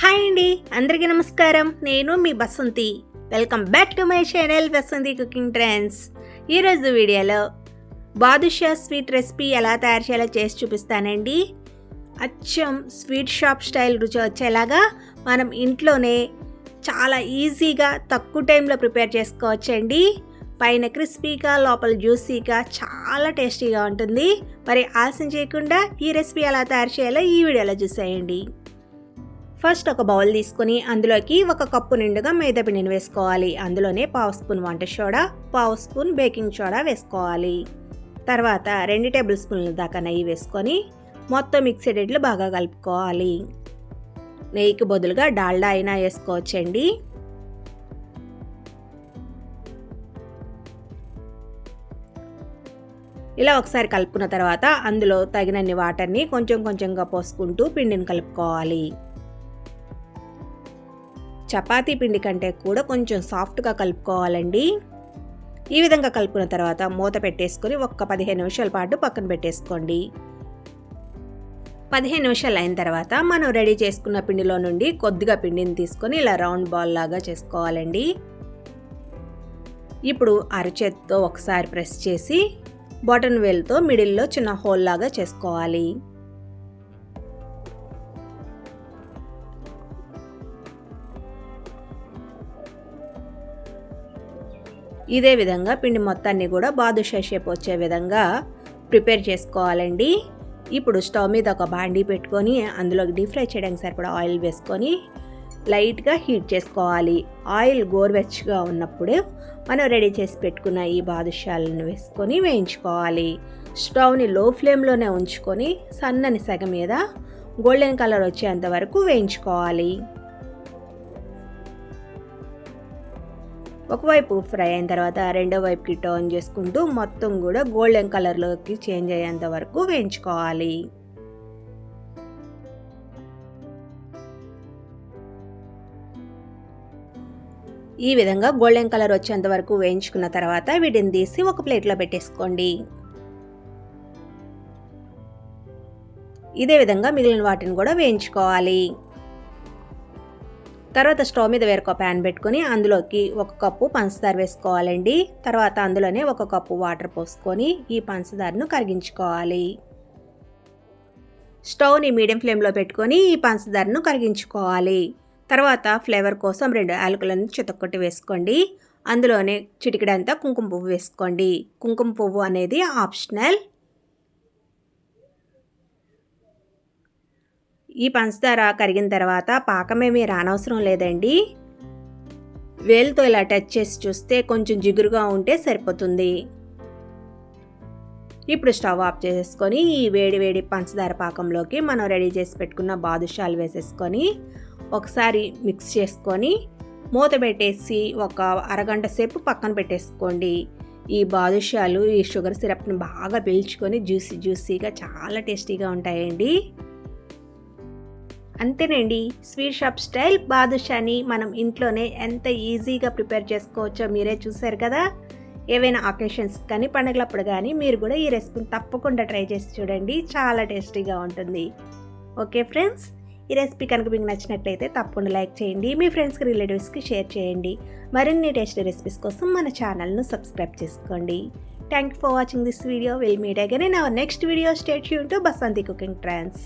Hi అండి అందరికీ నమస్కారం. నేను మీ Basanti. Welcome back to my channel Basanti cooking trends ఈరోజు వీడియోలో బాదుషా స్వీట్ రెసిపీ ఎలా తయారు చేయాలో చేసి చూపిస్తానండి. అచ్చం స్వీట్ షాప్ స్టైల్ రుచి వచ్చేలాగా మనం ఇంట్లోనే చాలా ఈజీగా తక్కువ టైంలో ప్రిపేర్ చేసుకోవచ్చండి. పైన క్రిస్పీగా లోపల జ్యూసీగా చాలా టేస్టీగా ఉంటుంది. మరి ఆశం చేయకుండా ఈ రెసిపీ ఎలా తయారు చేయాలో ఈ వీడియోలో చూసేయండి. ఫస్ట్ ఒక బౌల్ తీసుకొని అందులోకి ఒక కప్పు నిండుగా మైదా పిండిని వేసుకోవాలి. అందులోనే పావు స్పూన్ వంట సోడా పావు స్పూన్ బేకింగ్ సోడా వేసుకోవాలి. తర్వాత రెండు టేబుల్ స్పూన్ల దాకా నెయ్యి వేసుకొని మొత్తం మిక్సెడెడ్లు బాగా కలుపుకోవాలి. నెయ్యికి బదులుగా డాల్డా అయినా వేసుకోవచ్చండి. ఇలా ఒకసారి కలుపుకున్న తర్వాత అందులో తగినన్ని వాటర్ని కొంచెం కొంచెంగా పోసుకుంటూ పిండిని కలుపుకోవాలి. చపాతీ పిండి కంటే కూడా కొంచెం సాఫ్ట్గా కలుపుకోవాలండి. ఈ విధంగా కలుపుకున్న తర్వాత మూత పెట్టేసుకొని ఒక్క పదిహేను నిమిషాల పాటు పక్కన పెట్టేసుకోండి. పదిహేను నిమిషాలు అయిన తర్వాత మనం రెడీ చేసుకున్న పిండిలో నుండి కొద్దిగా పిండిని తీసుకొని ఇలా రౌండ్ బాల్ లాగా చేసుకోవాలండి. ఇప్పుడు అరచేత్తో ఒకసారి ప్రెస్ చేసి బాటన్ వేల్తో మిడిల్లో చిన్న హోల్ లాగా చేసుకోవాలి. ఇదే విధంగా పిండి మొత్తాన్ని కూడా బాదుషా షేప్ వచ్చే విధంగా ప్రిపేర్ చేసుకోవాలండి. ఇప్పుడు స్టవ్ మీద ఒక బాండీ పెట్టుకొని అందులోకి డీప్ ఫ్రై చేయడానికి సరిపడా ఆయిల్ వేసుకొని లైట్గా హీట్ చేసుకోవాలి. ఆయిల్ గోరువెచ్చగా ఉన్నప్పుడు మనం రెడీ చేసి పెట్టుకున్న ఈ బాదుషాలను వేసుకొని వేయించుకోవాలి. స్టవ్ని లో ఫ్లేమ్లోనే ఉంచుకొని సన్నని సగ మీద గోల్డెన్ కలర్ వచ్చేంత వరకు వేయించుకోవాలి. ఒకవైపు ఫ్రై అయిన తర్వాత రెండో వైపుకి టర్న్ చేసుకుంటూ మొత్తం కూడా గోల్డెన్ కలర్లోకి చేంజ్ అయ్యేంత వరకు వేయించుకోవాలి. ఈ విధంగా గోల్డెన్ కలర్ వచ్చేంత వరకు వేయించుకున్న తర్వాత వీటిని తీసి ఒక ప్లేట్లో పెట్టేసుకోండి. ఇదే విధంగా మిగిలిన వాటిని కూడా వేయించుకోవాలి. తర్వాత స్టవ్ మీద వేరొక ప్యాన్ పెట్టుకొని అందులోకి ఒక కప్పు పంచదార వేసుకోవాలండి. తర్వాత అందులోనే ఒక కప్పు వాటర్ పోసుకొని ఈ పంచదారను కరిగించుకోవాలి. స్టవ్ని మీడియం ఫ్లేమ్లో పెట్టుకొని ఈ పంచదారను కరిగించుకోవాలి. తర్వాత ఫ్లేవర్ కోసం రెండు యాలకులను చితక్కొట్టి వేసుకోండి. అందులోనే చిటికడంతా కుంకుమ పువ్వు వేసుకోండి. కుంకుమ పువ్వు అనేది ఆప్షనల్. ఈ పంచదార కరిగిన తర్వాత పాకమేమీ రానవసరం లేదండి. వేలుతో ఇలా టచ్ చేసి చూస్తే కొంచెం జిగురుగా ఉంటే సరిపోతుంది. ఇప్పుడు స్టవ్ ఆఫ్ చేసేసుకొని ఈ వేడి వేడి పంచదార పాకంలోకి మనం రెడీ చేసి పెట్టుకున్న బాదుషాలు వేసేసుకొని ఒకసారి మిక్స్ చేసుకొని మూత పెట్టేసి ఒక అరగంట సేపు పక్కన పెట్టేసుకోండి. ఈ బాదుషాలు ఈ షుగర్ సిరప్ని బాగా పీల్చుకొని జ్యూసీ జ్యూసీగా చాలా టేస్టీగా ఉంటాయండి. అంతేనండి. స్వీట్ షాప్ స్టైల్ బాదుషాని మనం ఇంట్లోనే ఎంత ఈజీగా ప్రిపేర్ చేసుకోవచ్చో మీరే చూసారు కదా. ఏవైనా అకేషన్స్ కానీ పండగలప్పుడు కానీ మీరు కూడా ఈ రెసిపీని తప్పకుండా ట్రై చేసి చూడండి. చాలా టేస్టీగా ఉంటుంది. ఓకే ఫ్రెండ్స్ ఈ రెసిపీ కనుక మీకు నచ్చినట్లయితే తప్పకుండా లైక్ చేయండి. మీ ఫ్రెండ్స్కి రిలేటివ్స్కి షేర్ చేయండి. మరిన్ని టేస్టీ రెసిపీస్ కోసం మన ఛానల్ను సబ్స్క్రైబ్ చేసుకోండి. Thank you for watching this video. Will meet again in our next video stay you to Basanti cooking trans